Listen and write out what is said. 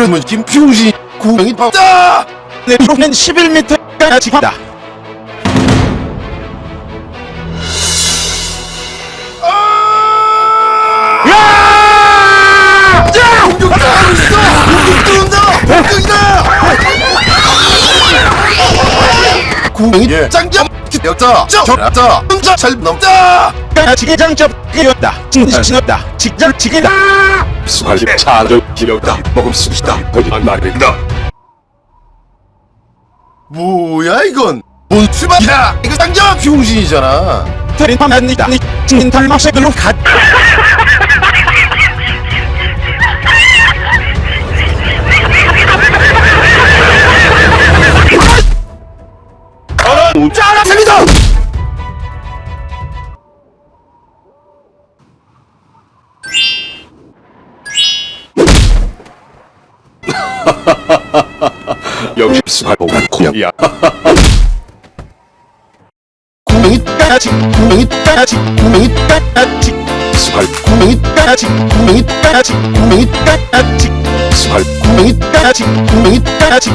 이러면 김풍신 구명이 박자 내 비로는 11m가 지다. 공격 당하고 있어! 공격 들어온다! 공격이다! 구명이 예. 짱짱 여자 저자 혼자 잘 넘자! 지게장 접기였다. 진신없다. 직장 지게다 수할 차를 기력다 먹을 수 있다. 거짓말 말입니다. 뭐야 이건? 뭔 수박이야 이거 짱짱 병신이잖아. 테린파맨이다. 진인 탈마셰글로 가 짜라 역시 수할 보관 공약이야. 구명이 까지 구멍이 까지 구멍이 까지. 수할 구명이 까지 구멍이 까지 구멍이 까지. 수할 구명이 까지 구멍이 까지